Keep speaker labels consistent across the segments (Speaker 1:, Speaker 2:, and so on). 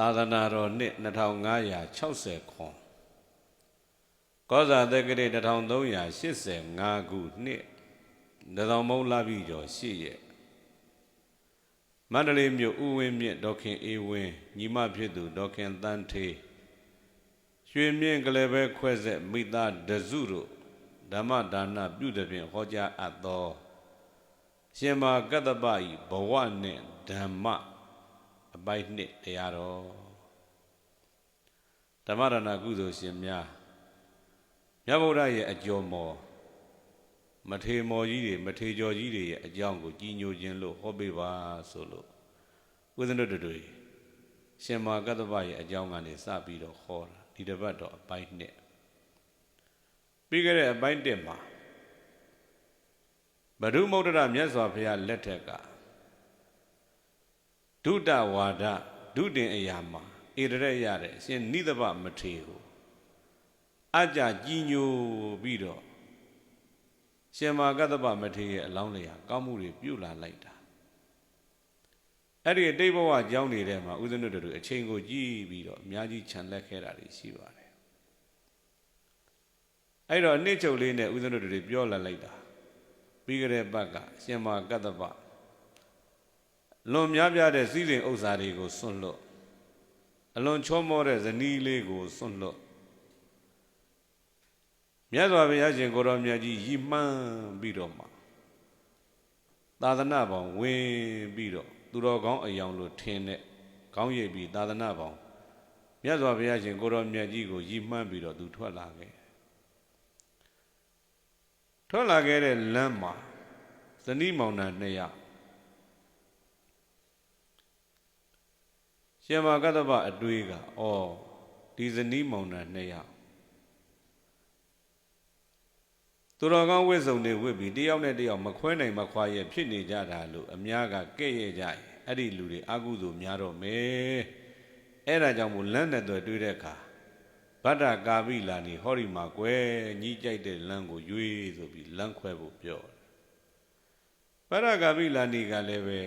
Speaker 1: သာသနာတော်နှစ်2560ခွန်ကောဇာတက္ကရာ1385ခုနှစ်တတော်မုံလာပြီကျော်8ရက်မန္တလေးမြို့ဥဝင်းမြင့်ဒေါခင်အေးဝင်းညီမဖြစ်သူဒေါခင်တန်းထေးရွှေမြင့်ကလေးပဲခွဲဆက်မိသားဒစုတို့ဓမ္မဒါနပြုသည်ဖြင့်ဟောကြားအပ်သောရှင်မာကတ္တပဤဘဝနှင့်ဓမ္မ အပိုက်နှစ်တရားတော်ဓမ္မရဏကုသိုလ်ရှင်များမြတ်ဗုဒ္ဓရဲ့အကျော်မော်မထေမော်ကြီးတွေမထေကျော်ကြီးတွေရဲ့အကြောင်းကိုကြီးညိုခြင်းလို့ဟောပေးပါဆိုလို့ဦးဇင်းတို့တို့ရှင်မာကတ္တပရဲ့အကြောင်းကနေစပြီးတော့ဟောတာဒီတစ်ပတ်တော့အပိုက်နှစ်ပြီးခဲ့တဲ့အပိုင်း1မှာဘဒုမௌဒ္ဒရမြတ်စွာဘုရားလက်ထက်က ဒုတဝါဒဒုတင်အရာမှာဣရရက်ရတဲ့အရှင်နိသဗမထေကိုအကြကြီးညိုပြီးတော့ရှင်မာကတ္တပမထေရဲ့အလောင်းလျာကောင်းမှုတွေပြုလာလိုက်တာအဲ့ဒီအတိတ်ဘဝကြောင်းနေတဲ့မှာဥဒ္ဒနတို့အချိန်ကိုကြည့်ပြီးတော့အများကြီးခြံလက်ခဲ့တာတွေရှိပါတယ်အဲ့တော့အနှစ်ချုပ်လေးနဲ့ဥဒ္ဒနတို့ပြောလာလိုက်တာပြီးကြတဲ့ဘက်ကရှင်မာကတ္တပ လွန်များပြားတဲ့စည်းစိမ်ဥစ္စာတွေကိုစွန့်လွတ်အလွန်ချောမောတဲ့ဇနီးလေးကိုစွန့်လွတ်မြတ်စွာဘုရားရှင်ကိုရောမြတ်ကြီးရည်မှန်းပြီးတော့မှသာသနာပေါင်းဝင်ပြီးတော့သူတော်ကောင်းအယောင်လို့ထင်တဲ့ကောင်းရိပ်ပြီးသာသနာပေါင်းမြတ်စွာဘုရားရှင်ကိုရောမြတ်ကြီးကိုရည်မှန်းပြီးတော့သူထွက်လာခဲ့ထွက်လာခဲ့တဲ့လမ်းမှာဇနီးမောင်နှံနှစ်ယောက် ရှင်မာကတ္တပအတွေးကဩဒီဇနီးမောင်နှံနှစ်ယောက်သူတော်ကောင်းဝိစုံတွေဝစ်ပြီးတယောက်နဲ့တယောက်မခွဲနိုင်မခွာရဲ့ဖြစ်နေကြတာလို့အများကကဲ့ရဲ့ကြရင်အဲ့ဒီလူတွေအာကုသို့များတော့မယ်အဲ့ဒါကြောင့်မို့လမ်းနဲ့တွေ့တွေ့တဲ့အခါဗတ္တကာပိလာနေဟောဒီမှာကွယ်ညီးကြိုက်တဲ့လမ်းကိုရွေးဆိုပြီးလမ်းခွဲဖို့ပြောတယ်ဗတ္တကာပိလာနေကလည်းပဲ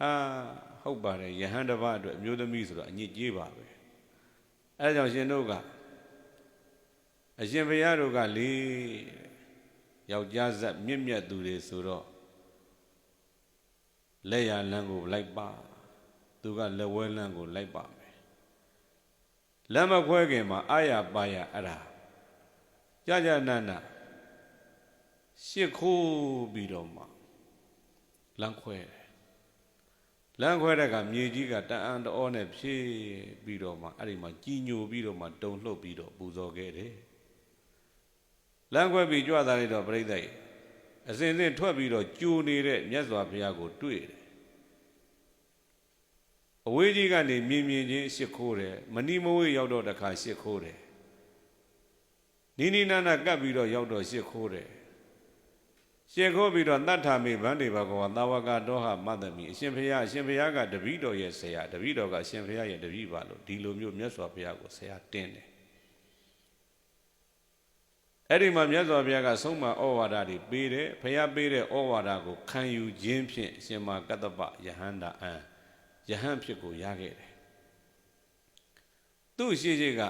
Speaker 1: ဟာ ဟုတ်ပါတယ်ယဟန်တစ်ပါးအတွက်အမျိုးသမီးဆိုတော့အညစ်ကြေးပါပဲအဲဒါကြောင့်ရှင်တို့ကအရှင်ဘုရားတို့ကလေယောက်ျားဇက်မြင့်မြတ်သူတွေဆိုတော့လက်ရလန်းကိုလိုက်ပါသူကလက်ဝဲလန်းကိုလိုက်ပါမယ်လက်မခွဲခင်မှာအာရပါရအဲ့ဒါကြာကြာနာနာရှစ်ခိုးပြီးတော့မှလမ်းခွဲတယ် လမ်းခွဲတဲ့ကမြေကြီးကတန်အန်တော်နဲ့ဖြည့်ပြီးတော့မှအဲ့ဒီမှာကြီးညိုပြီးတော့မှတုံလှုပ်ပြီးတော့ပူဇော်ခဲ့တယ်လမ်းခွဲပြီးကြွတာလိုက်တော့ပြိဿရဲ့အစဉ်စဉ်ထွက်ပြီးတော့ကြိုနေတဲ့မြတ်စွာဘုရားကိုတွေ့တယ်အဝေးကြီးကနေမြင်မြင်ချင်းရှ िख ိုးတယ်မဏိမဝေးရောက်တော့တခါရှ िख ိုးတယ်နီနီနာနာကပ်ပြီးတော့ရောက်တော့ရှ िख ိုးတယ် ရှ िख ိုးပြီးတော့တတ်ထာမေဗန္ဒေဘဂဝါသာဝကတောဟမတ္တမိအရှင်ဘုရားအရှင်ဘုရားကတပည့်တော်ရဲ့ဆရာတပည့်တော်ကအရှင်ဘုရားရဲ့တပည့်ပါလို့ဒီလိုမျိုးမြတ်စွာဘုရားကိုဆရာတင်းတယ်အဲ့ဒီမှာမြတ်စွာဘုရားကဆုံးမဩဝါဒတွေပေးတယ်ဘုရားပေးတဲ့ဩဝါဒကိုခံယူခြင်းဖြင့်အရှင်မကတ္တပယဟန္တာအံယဟန်ဖြစ်ကိုရခဲ့တယ်သူ့ရှိရှိက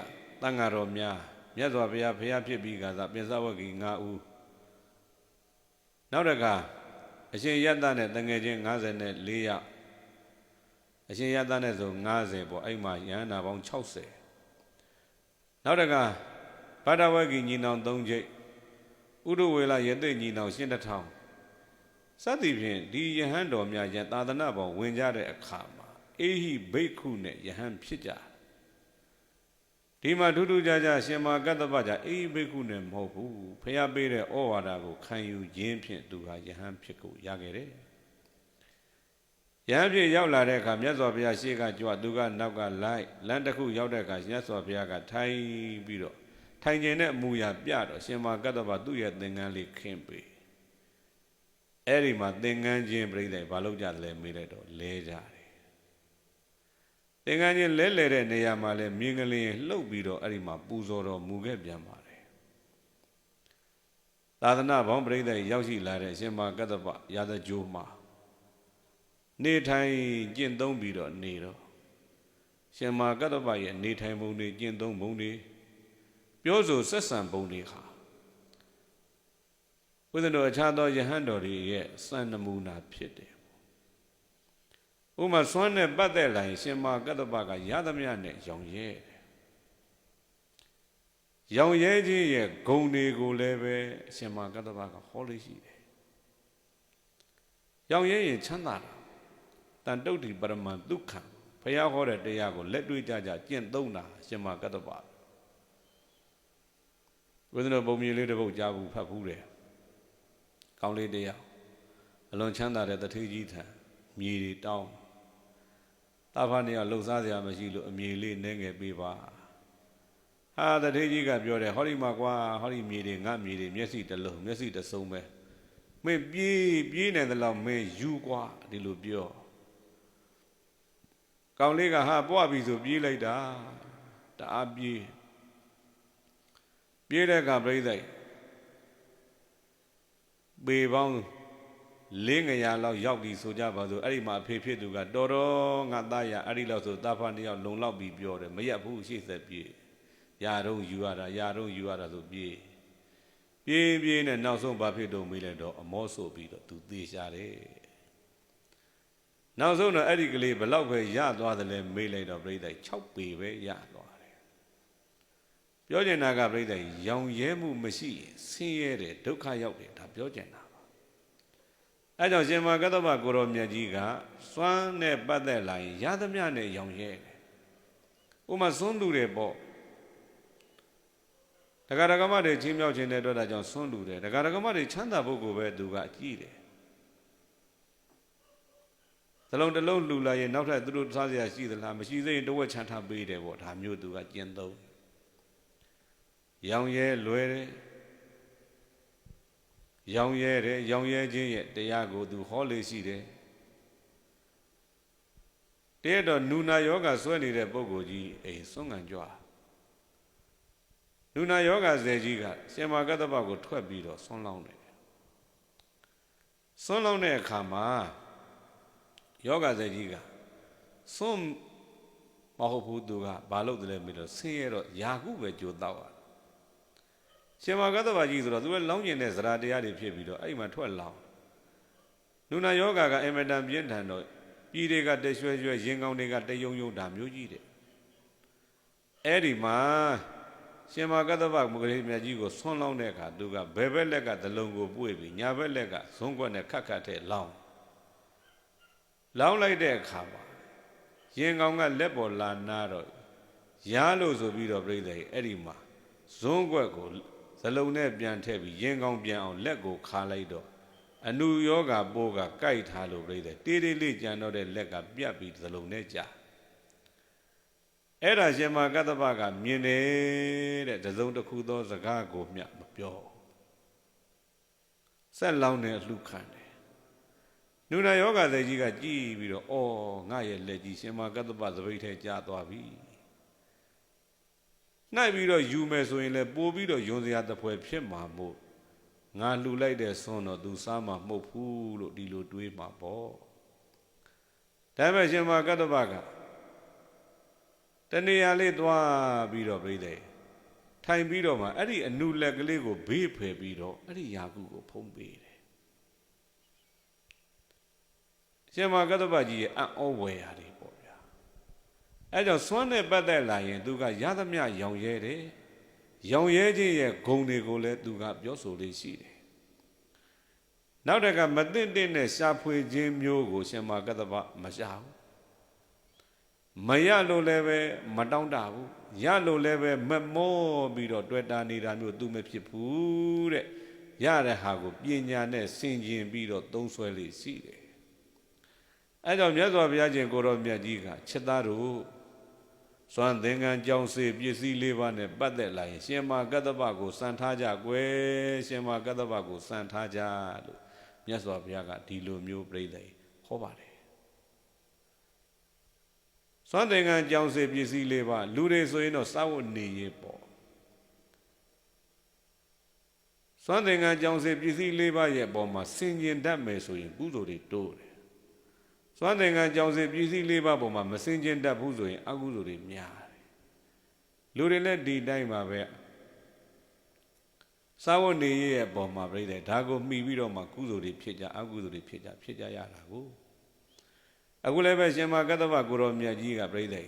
Speaker 1: တန်ဃာတော်များမြတ်စွာဘုရားဘုရားဖြစ်ပြီးကစားပြင်စဝဂီ9ဦး နောက်တကအရှင်ယတ္တနဲ့တငယ်ချင်း54ယောက်အရှင်ယတ္တနဲ့ဆို90ပေါ့အဲ့မှာယဟန္တာပေါင်း60နောက်တကပါဒဝဂီညီနောင်3ချိတ်ဥဒဝေလယသိညီနောင်ရှင်းတထောင်စသည်ဖြင့်ဒီယဟန်တော်များယသာသနာပေါင်းဝင်ကြတဲ့အခါမှာအေဟိဘိက္ခုနဲ့ယဟန်ဖြစ်ကြ ဒီမှာထူးထူးခြားခြားရှင်မာကတ္တပကြအေဟိဘိက္ခုနဲ့မဟုတ်ဘူးဖျားပေးတဲ့ဩဝါဒကိုခံယူခြင်းဖြင့်သူဟာယဟန်ဖြစ်ကိုရခဲ့တယ်ယဟန်ဖြစ်ရောက်လာတဲ့အခါမြတ်စွာဘုရားရှေ့ကကြွသူကနောက်ကလိုက်လမ်းတစ်ခုရောက်တဲ့အခါမြတ်စွာဘုရားကထိုင်ပြီးတော့ထိုင်ကျင်တဲ့အမူအရာပြတော့ရှင်မာကတ္တဗသူ့ရဲ့သင်္ကန်းလေးခင်းပေးအဲ့ဒီမှာသင်္ကန်းချင်းပြိဿဘာလို့ကြတယ်လဲမေးလိုက်တော့လဲကြတယ် သင်္ကန်းချင်းလဲလဲတဲ့နေရာမှာလဲမြင်းကလေးလှုပ်ပြီးတော့အဲ့ဒီမှာပူဇော်တော်မူခဲ့ပြန်ပါတယ်သာသနာဘောင်းပြိဿရောက်ရှိလာတဲ့ရှင်မာကတ္တဗရာဇကြိုးမှာနေထိုင်ကျင့်သုံးပြီးတော့နေတော့ရှင်မာကတ္တပရဲ့နေထိုင်ပုံတွေကျင့်သုံးပုံတွေပြောဆိုဆက်ဆံပုံတွေဟာဘုရားတော်အခြားသောယဟန်တော်တွေရဲ့စံနမူနာဖြစ်တယ် ဥမာစွမ်းနဲ့ပတ်သက်လာရင်ရှင်မာကတ္တပကရသမျှနဲ့ရောင်ရဲတယ်ရောင်ရဲခြင်းရဲ့ဂုံတွေကိုလည်းပဲအရှင်မာကတ္တပကဟောလို့ရှိတယ်ရောင်ရဲရင်ချမ်းသာတာတန်တုတ်တိပရမန်ဒုက္ခဘုရားဟောတဲ့တရားကိုလက်တွေ့ကြကြကျင့်သုံးတာအရှင်မာကတ္တပဝိသနပုံမြင်လေးတစ်ပုဒ်ကြားဘူးဖတ်ဘူးတယ်ကောင်းလေးတရားအလွန်ချမ်းသာတဲ့တထေးကြီးထံမြေတွေတောင်း တာဖာနေရလှုပ်ရှားစရာမရှိလို့အမြေလေးနှဲငယ်ပေးပါဟာတထေးကြီးကပြောတယ်ဟောဒီမှာကွာဟောဒီမြေတွေငါမြေတွေမျက်စိတစ်လုံးမျက်စိတစ်စုံပဲမင်းပြေးပြေးနေတယ်လို့မင်းယူကွာဒီလိုပြောကောင်လေးကဟာပွားပြီဆိုပြေးလိုက်တာတအားပြေးပြေးတဲ့ကပြိဿိုက်ပေပေါင်း လင်းငရလောက်ရောက်ပြီဆိုကြပါစို့အဲ့ဒီမှာအဖေဖြစ်သူကတော်တော်ငါသားရအဲ့ဒီလောက်ဆိုတာဖတ်နှစ်ယောက်လုံလောက်ပြီးပြောတယ်မရက်ဘူးရှေ့ဆက်ပြေးရာတော့ယူရတာရာတော့ယူရတာဆိုပြေးပြေးပြေးနဲ့နောက်ဆုံးဘာဖြစ်တော့မေးလိုက်တော့အမောဆိုပြီးတော့သူသေရှာတယ်နောက်ဆုံးတော့အဲ့ဒီကလေးဘလောက်ပဲရသွားတယ်လဲမေးလိုက်တော့ပြိဿ6ပေပဲရသွားတယ်ပြောကျင်တာကပြိဿရောင်ရဲမှုမရှိရင်ဆင်းရဲတယ်ဒုက္ခရောက်တယ်ဒါပြောကျင်တာပါ အဲကြောင့်ရှင်မကတ္တဗကိုရောမြတ်ကြီးကစွမ်းနဲ့ပတ်သက်လာရင်ရသမျှနဲ့ရောင်ရဲတယ်ဥမာစွန်းလူတွေပေါ့ဒကာဒကမတွေချင်းမြောက်ခြင်းတဲ့အတွက်ဒါကြောင့်စွန့်လူတယ်ဒကာဒကမတွေချမ်းသာဖို့ကိုပဲသူကအကြည့်တယ်သလုံးတစ်လုံးလှူလာရင်နောက်ထပ်သူတို့စားစရာရှိသလားမရှိသေးရင်တဝက်ချမ်းထားပေးတယ်ပေါ့ဒါမျိုးသူကကျင့်သုံးရောင်ရဲလွယ်တယ် ရောင်ရဲတယ်ရောင်ရဲခြင်းရဲ့တရားကိုသူဟောလေရှိတယ်တည်းတော့နူနာယောဂဆွဲနေတဲ့ပုဂ္ဂိုလ်ကြီးအိမ်စွန့်ငံကြွားလူနာယောဂဇေကြီးကရှင်မာကတ္တပကိုထွက်ပြီးတော့ဆွန်းလောင်းတယ်ဆွန်းလောင်းတဲ့အခါမှာယောဂဇေကြီးကဆွန်းမဟုတ်ဘူးသူကဘာလုပ်တယ်လဲမေးတော့ဆင်းရဲတော့ယာကုပဲကြိုတော့ ရရှင်မာကတ္တပကြီးဆိုတော့သူကလောင်းကျင်တဲ့ဇရာတရားတွေဖြစ်ပြီးတော့အဲ့မှာထွက်လောင်းလူနာယောဂကအင်မတန်ပြင်းထန်တော့ပြည်တွေကတရွှဲရွှဲရင်ကောင်းတွေကတယုံယုံဒါမျိုးကြီးတဲ့အဲ့ဒီမှာရှင်မကတ္တဗမဂရိမြတ်ကြီးကိုဆွန်းလောင်းတဲ့အခါသူကဘယ်ဘက်လက်ကဒလုံးကိုပွေပြီးညာဘက်လက်ကဇုံးကွက်နဲ့ခတ်ခတ်တဲ့လောင်းလောင်းလိုက်တဲ့အခါမှာရင်ကောင်ကလက်ပေါ်လာနာတော့ရားလို့ဆိုပြီးတော့ပြိဿကြီးအဲ့ဒီမှာဇုံးကွက်ကို ဇလုံးနဲ့ပြန်ထည့်ပြီးရင်ကောင်ပြန်အောင်လက်ကိုခါလိုက်တော့အနုယောဂပိုးကကြိုက်ထားလို့ပြိဿတေးတေးလေးကြံတော့တဲ့လက်ကပြတ်ပြီးဇလုံးနဲ့ကြာအဲ့ဒါရှင်မကတ္တပကမြင်တယ်တဲ့တစုံတစ်ခုသောစကားကိုမျှမပြောဆက်လောင်းနေအလှခံတယ်နုနာယောဂသေကြီးကကြည်ပြီးတော့အော်ငါရဲ့လက်ကြီးရှင်မကတ္တပသပိတ်ထဲကြာသွားပြီ နှိုက်ပြီးတော့ယူမယ်ဆိုရင်လည်းပို့ပြီးတော့ယွန်စရာတပွဲဖြစ်မှာမို့ငါလှူလိုက်တဲ့ဆွန်းတော့သူစားမှာမဟုတ်ဘူးလို့ဒီလိုတွေးမှာပေါ့ဒါပေမဲ့ရှင်မကတ္တပကတနေရာလေးသွားပြီးတော့ပြိတယ်ထိုင်ပြီးတော့မှအဲ့ဒီအနုလက်ကလေးကိုဘေးဖယ်ပြီးတော့အဲ့ဒီယာကုကိုဖုံးပေးတယ်ရှင်မကတ္တပကြီးရဲ့အံ့ဩဝယ်ရတယ်ပေါ့ဗျာ အဲ့ကြောင့်စွမ်းနဲ့ပတ်သက်လာရင် သူကရသမျှရောင်ရဲတယ်ရောင်ရဲခြင်းရဲ့ဂုံတွေကိုလည်းသူကပြောဆိုလေးရှိတယ်နောက်တကမသိတဲ့နဲ့ရှာဖွေခြင်းမျိုးကို ရှင်မကတ္တပမရှာဘူးမရလို့လည်းပဲမတောင်းတဘူးရလို့လည်းပဲမမောပြီးတော့တွေ့တာနေတာမျိုးသူမဖြစ်ဘူးတဲ့ရတဲ့ဟာကိုပညာနဲ့ဆင်ခြင်ပြီးတော့သုံးဆွဲလေးရှိတယ်အဲကြောင့်မြတ်စွာဘုရားရှင်ကိုရောမြတ်ကြီးကချက်သားတို့ စွမ်းသင်္ကန်းကြောင်းစေပစ္စည်းလေးပါးနဲ့ပတ်သက်လာရင်ရှင်မကတ္တပကိုစံထားကြကွယ်ရှင်မကတ္တပကိုစံထားကြလို့မြတ်စွာဘုရားကဒီလိုမျိုးပြိဿဟောပါတယ်စွမ်းသင်္ကန်းကြောင်းစေပစ္စည်းလေးပါလူတွေဆိုရင်တော့စာဝတ်နေရေးပေါ့စွမ်းသင်္ကန်းကြောင်းစေပစ္စည်းလေးပါရဲ့အပေါ်မှာဆင်ကျင်တတ်မယ်ဆိုရင်ကုသိုလ်တွေတိုးတယ် စွမ်းသင်္ကန်းကြောင့်စေပြည်စည်းလေးပါးပေါ်မှာမစင်ကျင်တတ်ဘူးဆိုရင်အကုသိုလ်တွေများတယ်လူတွေလည်းဒီတိုင်းပါပဲစာဝတ်နေရဲ့အပေါ်မှာပြိတဲ့ဒါကိုမှီပြီးတော့မှကုသိုလ်တွေဖြစ်ကြအကုသိုလ်တွေဖြစ်ကြဖြစ်ကြရတာကိုအခုလည်းပဲရှင်မကတ္တဗကိုရောမြတ်ကြီးကပြိတဲ့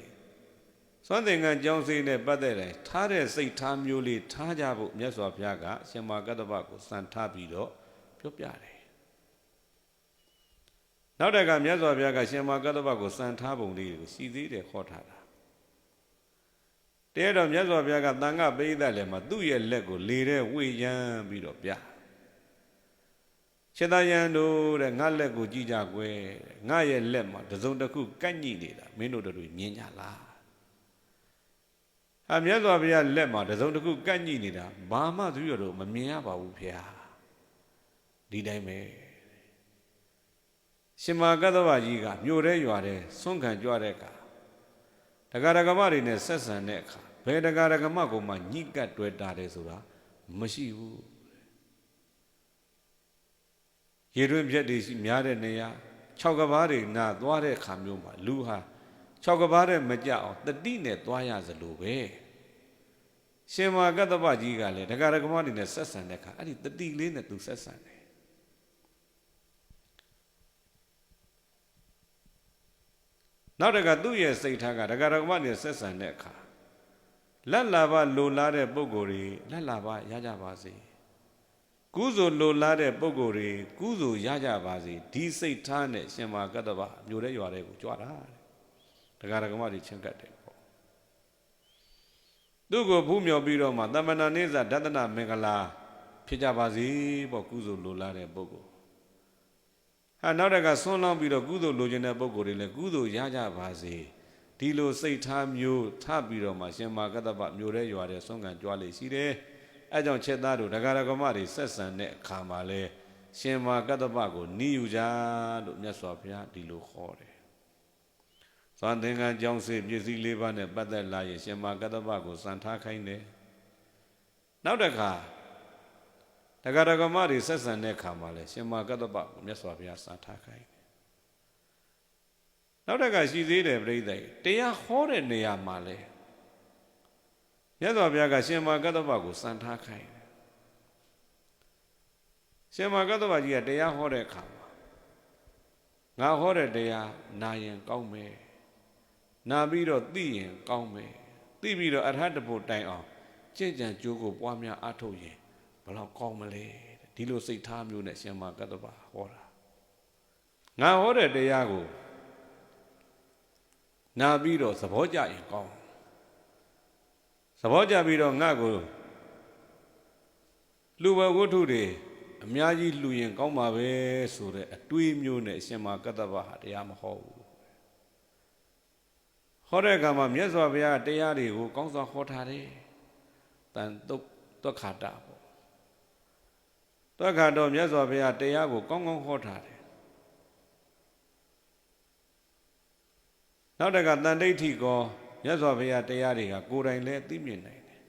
Speaker 1: စွမ်းသင်္ကန်းကြောင်းစိတ်နဲ့ပတ်သက်တယ်ထားတဲ့စိတ်ထားမျိုးလေးထားကြဖို့မြတ်စွာဘုရားကရှင်မကတ္တဗကိုစံထားပြီးတော့ပြောပြတယ် နောက်တကမြတ်စွာဘုရားကရှင်မကတ္တဗကိုစံထားပုံလေးကိုစီသေးတယ်ခေါ်ထားတာတဲတော့မြတ်စွာဘုရားကတန်ခပိဋကလည်းမှာသူ့ရဲ့လက်ကိုလေတဲ့ဝေယံပြီးတော့ပြခြေတယံတို့တဲ့ငါလက်ကိုကြည့်ကြကွယ်ငါရဲ့လက်မှာတစုံတစ်ခုကန့်ညိနေတာမင်းတို့တို့မြင်ကြလားအမြတ်စွာဘုရားလက်မှာတစုံတစ်ခုကန့်ညိနေတာဘာမှသူရတော့မမြင်ရပါဘူးဖေဟာဒီတိုင်းပဲ ရှင်မာကတ္တဗကြီးကမြို့ရဲရွာတဲ့ဆွန့်ခံကြွတဲ့အခါတဂရကမတွေနဲ့ဆက်ဆံတဲ့အခါဘယ်တဂရကမကိုမှညှိကပ်တွေ့တာတယ်ဆိုတာမရှိဘူးရေတွင်းပြက်တွေရှိများတဲ့နေရာ၆ကဘာတွေနာသွားတဲ့အခါမျိုးမှာလူဟာ၆ကဘာတဲ့မကြအောင်တတိနဲ့သွားရစလို့ပဲရှင်မာကတ္တဗကြီးကလည်းဒကာရကမတွေနဲ့ဆက်ဆံတဲ့အခါအဲ့ဒီတတိလေးနဲ့သူဆက်ဆံတယ် နောက်တကသူ့ရဲ့စိတ်ထားကဒကာရကမတွေဆက်ဆံတဲ့အခါလက်လာဘလိုလားတဲ့ပုံကိုယ်တွေလက်လာဘရကြပါစေကုသိုလ်လိုလားတဲ့ပုံကိုယ်တွေကုသိုလ်ရကြပါစေဒီစိတ်ထားနဲ့ရှင်မာကတ္တဗမျိုးတဲ့ရွာတဲ့ကိုကြွတာတဲ့ဒကာရကမတွေချင်းကတ်တယ်ပေါ့သူ့ကိုဖူးမြော်ပြီးတော့မှတမဏနိစ္စဒသနမင်္ဂလာဖြစ်ကြပါစေပေါ့ကုသိုလ်လိုလားတဲ့ပုံကိုယ် ဟာနောက်တကဆွန်းလောင်းပြီးတော့ကုသိုလ်လိုချင်တဲ့ပုံကိုယ်တွေလည်းကုသိုလ်ရကြပါစေဒီလိုစိတ်ထားမျိုးထပြီးတော့မှရှင်မာကတ္တဗမျိုးတဲ့ရွာတဲ့ဆုံးခံကြွားလေရှိတယ်အဲကြောင့်ချက်သားတို့ဒဂရကမတွေဆက်ဆံတဲ့အခါမှာလဲရှင်မာကတ္တဗကိုနီးယူကြလို့မြတ်စွာဘုရားဒီလိုခေါ်တယ်။သွန်သင်္ကန်းကြောင်းစေပစ္စည်းလေးပါးနဲ့ပတ်သက်လာရင်ရှင်မာကတ္တဗကိုစံထားခိုင်းတယ်။နောက်တစ်ခါ ဒဂရကမတွေဆက်ဆံတဲ့အခါမှာလဲရှင်မာကတ္တဗကိုမြတ်စွာဘုရားစံထားခိုင်းတယ်။နောက်တစ်ခါရှိသေးတယ်ပြိဿတရားဟောတဲ့နေရာမှာလဲမြတ်စွာဘုရားကရှင်မာကတ္တဗကိုစံထားခိုင်းတယ်ရှင်မာကတ္တဗကြီးကတရားဟောတဲ့အခါမှာငါဟောတဲ့တရားနာရင်ကောင်းမယ်နာပြီးတော့သိရင်ကောင်းမယ်သိပြီးတော့အရဟတဖို့တိုင်အောင်ကြင်ကြံကြိုးကိုပွားများအားထုတ်ရင် ဘယ်တော့ကောင်းမလဲဒီလိုစိတ်ထားမျိုးနဲ့ရှင်မာကတ္တဗဟောတာငါဟောတဲ့တရားကိုနာပြီးတော့သဘောကျရင်ကောင်းသဘောကျပြီးတော့ငါ့ကိုလူဘဝတ္ထုတွေအများကြီးလှူရင်ကောင်းပါပဲဆိုတဲ့အတွေးမျိုးနဲ့အရှင်မာကတ္တဗဟာတရားမဟောဘူးဟောတဲ့အခါမှာမြတ်စွာဘုရားတရားတွေကိုကောင်းစွာဟောထားတယ်တန်တုတ်တွက်ခါတာပေါ့ တွက်ခါတော့မြတ်စွာဘုရားတရားကိုကောင်းကောင်းဟောထားတယ်နောက်တကတန်ဋိဋ္ဌိကောမြတ်စွာဘုရားတရားတွေကကိုယ်တိုင်လည်းသိမြင်နိုင်တယ်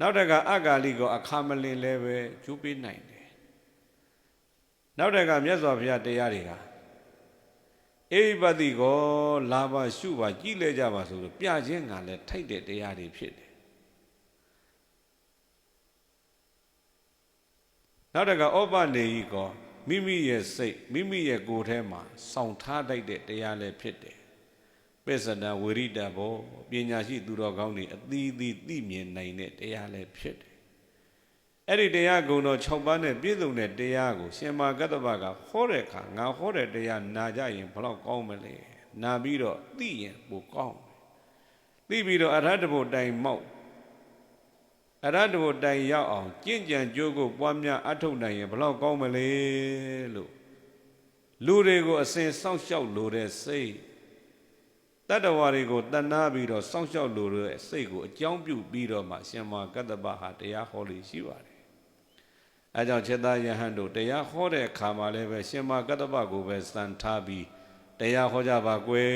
Speaker 1: နောက်တကအဂါလိကောအခါမလင်လည်းပဲကျိုးပေးနိုင်တယ်နောက်တကမြတ်စွာဘုရားတရားတွေကအိပတိကောလာပါရှုပါကြည်လဲကြပါဆိုလို့ပြခြင်းကလည်းထိုက်တဲ့တရားတွေဖြစ်တယ် နောက်တကဩပနေဤကောမိမိရဲ့စိတ်မိမိရဲ့ကိုယ်ထဲမှာစောင့်ထားတတ်တဲ့တရားလည်းဖြစ်တယ်ပစ္စဒဝိရိတဘောပညာရှိသူတော်ကောင်းတွေအသီးသီးသိမြင်နိုင်တဲ့တရားလည်းဖြစ်တယ်။အဲ့ဒီတရားဂုဏ်တော်6ပါးနဲ့ပြည့်စုံတဲ့တရားကိုရှင်မာကတ္တဗကဟောတဲ့အခါငါဟောတဲ့တရားနာကြရင်ဘလောက်ကောင်းမလဲ။နာပြီးတော့သိရင်ပိုကောင်းတယ်။သိပြီးတော့အရဟတဘုတိုင်မောက် အရဟတဘုတိုင်ရောက်အောင်ကြင့်ကြံကြိုးကိုပွားများအထုတ်နိုင်ရင်ဘလောက်ကောင်းမလဲလို့လူတွေကိုအစဉ်စောင့်ရှောက်လိုတဲ့စိတ်တတ္တဝါတွေကိုတဏှာပြီးတော့စောင့်ရှောက်လိုတဲ့စိတ်ကိုအကြောင်းပြုပြီးတော့မှရှင်မာကတ္တပဟာတရားဟောလို့ရှိပါတယ်။အဲကြောင့်ခြေသားယဟန်တို့တရားဟောတဲ့အခါမှာလည်းပဲရှင်မာကတ္တပကိုပဲစံထားပြီး တရားဟောကြပါကွယ်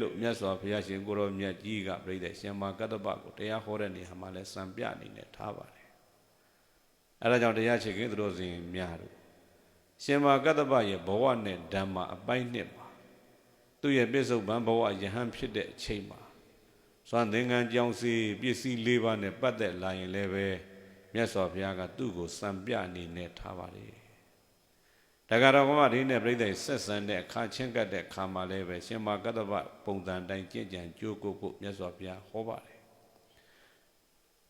Speaker 1: လို့မြတ်စွာဘုရားရှင်ကိုရောမြတ်ကြီးကပြိတဲ့ရှင်မာကတ္တပကိုတရားဟောတဲ့နေရာမှာလည်းစံပြအနေနဲ့ထားပါတယ်။အဲဒါကြောင့်တရားချေခင်သူတို့စဉ်များတို့ရှင်မာကတ္တပရဲ့ဘဝနဲ့ဓမ္မအပိုင်းနှစ်မှာသူ့ရဲ့ပြစ္ဆုတ်ပံဘဝယဟန်ဖြစ်တဲ့အချိန်မှာသွန်သင်္ကန်းကြောင်းစီပစ္စည်း၄ပါးနဲ့ပတ်သက်လာရင်လည်းပဲမြတ်စွာဘုရားကသူ့ကိုစံပြအနေနဲ့ထားပါလေတ က္ကရာဘဝဒီနဲ့ပြိဿဆက်ဆံတဲ့အခါချင်းကပ်တဲ့ခါမှာလည်းပဲရှင်မာကတ္တပပုံစံတိုင်းကြင်ကြံကြိုးကိုဖို့မြတ်စွာဘုရားဟောပါတယ်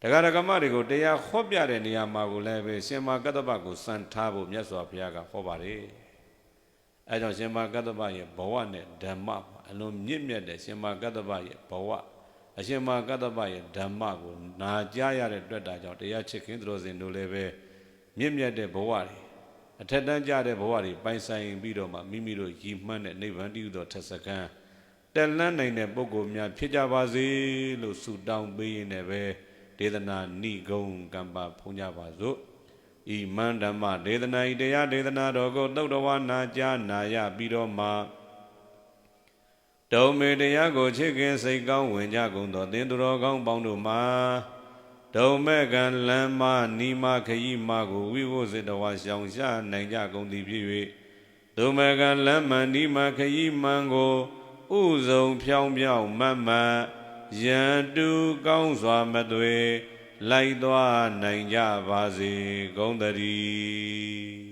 Speaker 1: တရားဓမ္မတွေကိုတရားဟောပြတဲ့နေရာမှာကိုလည်းပဲရှင်မာကတ္တပကိုစံထားဖို့မြတ်စွာဘုရားကဟောပါတယ်။အဲကြောင့်ရှင်မာကတ္တပရဲ့ဘဝနဲ့ဓမ္မမှာအလွန်မြင့်မြတ်တဲ့ရှင်မာကတ္တပရဲ့ဘဝအရှင်မာကတ္တပရဲ့ဓမ္မကိုနာကြားရတဲ့တွေ့တာကြောင့်တရားချစ်ခင်သူတော်စင်တို့လည်းပဲမြင့်မြတ်တဲ့ဘဝတွေ အထက်တန်းကြတဲ့ဘဝတွေပိုင်ဆိုင်ပြီးတော့မှမိမိတို့ရည်မှန်းတဲ့နိဗ္ဗာန်တည်းသောထက်စကံတက်လန်းနိုင်တဲ့ပုဂ္ဂိုလ်များဖြစ်ကြပါစေလို့ဆုတောင်းပေးရင်လည်းပဲဒေသနာဏိဂုံကမ္ပါဖုံးကြပါစို့ဤမန္ဓမ္မဒေသနာဤတရားဒေသနာတော်ကိုသုတ်တော်ဝနာကြားနာရပြီးတော့မှတုံမေတရားကိုချစ်ခင်စိတ်ကောင်းဝင်ကြကုန်သောသင်သူတော်ကောင်းပေါင်းတို့မှာ ဒုံမဲ့ကံလမ်းမနီမခရီးမကိုဝိဝုစေတဝါရှောင်ရှားနိုင်ကြကုန်သည်ဖြစ်၍ဒုံမဲ့ကံလမ်းမနီမခရီးမှန်ကိုဥဆုံးဖြောင်းဖြောင်းမတ်မတ်ယံတူကောင်းစွာမသွေလိုက်သွားနိုင်ကြပါစေဂုံတည်း